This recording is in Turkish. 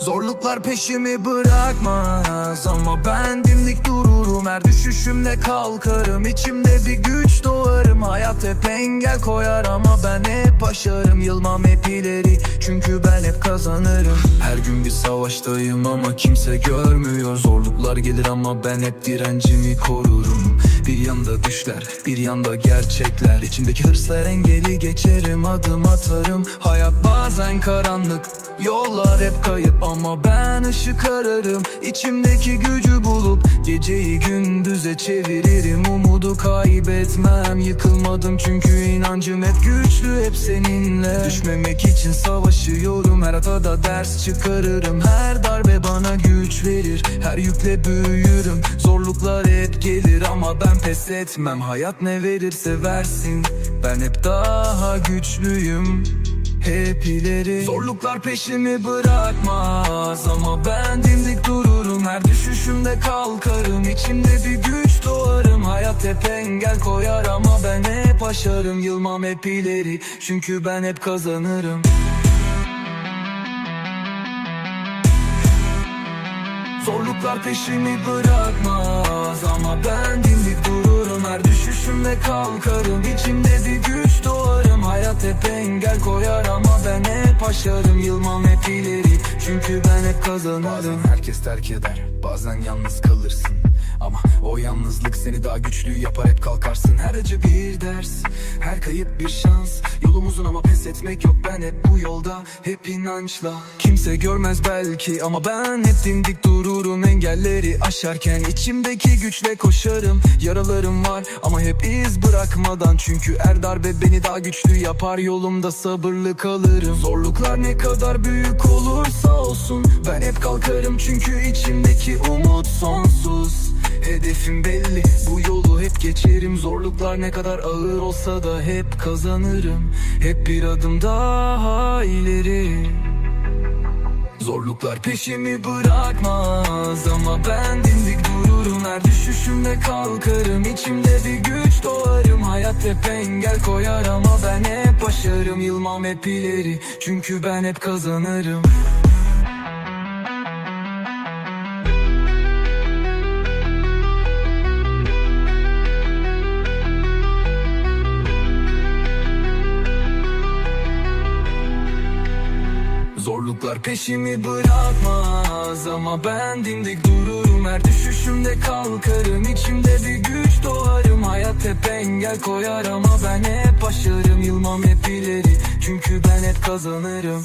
Zorluklar peşimi bırakmaz Ama ben dimdik dururum. Her düşüşümde kalkarım İçimde bir güç doğarım. Hayat hep engel koyar Ama ben hep başarım. Yılmam hep ileri Çünkü ben hep kazanırım. Her gün bir savaştayım Ama kimse görmüyor. Zorluklar gelir ama ben hep direncimi korurum. Bir yanda düşler Bir yanda gerçekler. İçimdeki hırslar engeli geçerim Adım atarım. Hayat bazen karanlık Yollar hep kayıp ama ben ışık ararım. İçimdeki gücü bulup Geceyi gündüze çeviririm. Umudu kaybetmem Yıkılmadım çünkü inancım hep güçlü Hep seninle. Düşmemek için savaşıyorum Her hatada ders çıkarırım. Her darbe bana güç verir Her yükle büyürüm. Zorluklar hep gelir ama ben pes etmem. Hayat ne verirse versin Ben hep daha güçlüyüm hep ileri. Zorluklar peşimi bırakmaz Ama ben dimdik dururum. Her düşüşümde kalkarım. İçimde bir güç doğarım. Hayat hep engel koyar Ama ben hep aşarım. Yılmam hep ileri. Çünkü ben hep kazanırım. Zorluklar peşimi bırakmaz Ama ben dimdik dururum. Her düşüşümde kalkarım. İçimde bir güç doğarım. Hayat hep engel koyar Aşarım Yılmam hep ileri Çünkü ben hep kazanırım. Bazen herkes terk eder Bazen yalnız kalırsın. Ama o yalnızlık seni daha güçlü yapar hep kalkarsın. Her acı bir ders, her kayıp bir şans. Yolum uzun ama pes etmek yok ben hep bu yolda Hep inançla. Kimse görmez belki ama ben hep dimdik dururum. Engelleri aşarken içimdeki güçle koşarım. Yaralarım var ama hep iz bırakmadan. Çünkü her darbe beni daha güçlü yapar Yolumda sabırlı kalırım. Zorluklar ne kadar büyük olursa olsun. Ben hep kalkarım çünkü içimdeki umut sonsuz. Hedefim belli bu yolu hep geçerim. Zorluklar ne kadar ağır olsa da hep kazanırım. Hep bir adım daha ileri. Zorluklar peşimi bırakmaz Ama ben dimdik dururum. Her düşüşümde kalkarım İçimde bir güç doğarım. Hayat hep engel koyar Ama ben hep başarım. Yılmam hep ileri Çünkü ben hep kazanırım Zorluklar peşimi bırakmaz Ama ben dimdik dururum. Her düşüşümde kalkarım İçimde bir güç doğarım. Hayat hep engel koyar Ama ben hep başarım Yılmam hep ileri Çünkü ben hep kazanırım